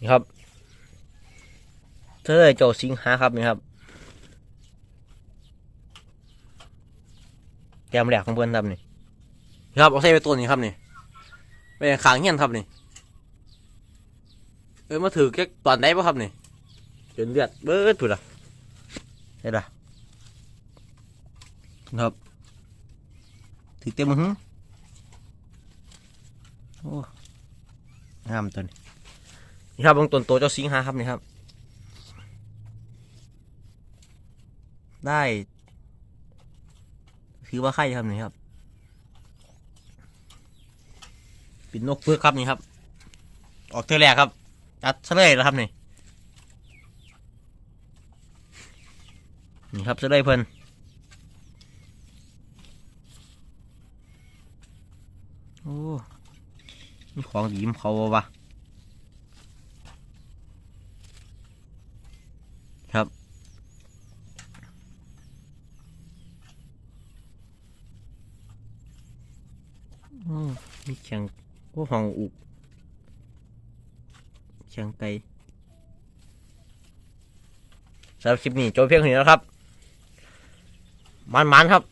นี่ครับเธอเลยเจ้าสิงหาครับนี่ครับแกมแหลกของเพื่อนครับนี่นี่ครับเอาใส่ไปตัวนี้ครับนี่ไปขางเงี้ยนครับนี่เออมาถือแค่ตอนไหนปะครับนี่จนเลือดเบิดถูกละได้ละครับถือเต็มมือหึโอ้งามตัวนี้ นี่ครับเบางต้นโตเจ้าสิงหาครับนี่ครับ ได้ถือว่าไข่ครับนี่ครับปิดนกเพือกครับนี่ครับ ออกเทอแรกครับจัดเฉลยแล้วครับนี่นี่ครับเฉลยเพิ่นโอ้มีของดีมเขาวะครับ อื มีเชียงพวกห้องอุกเชียงไกสำหรับคลิปนี้จบเพียงเท่านี้แล้วครับ มันๆครับ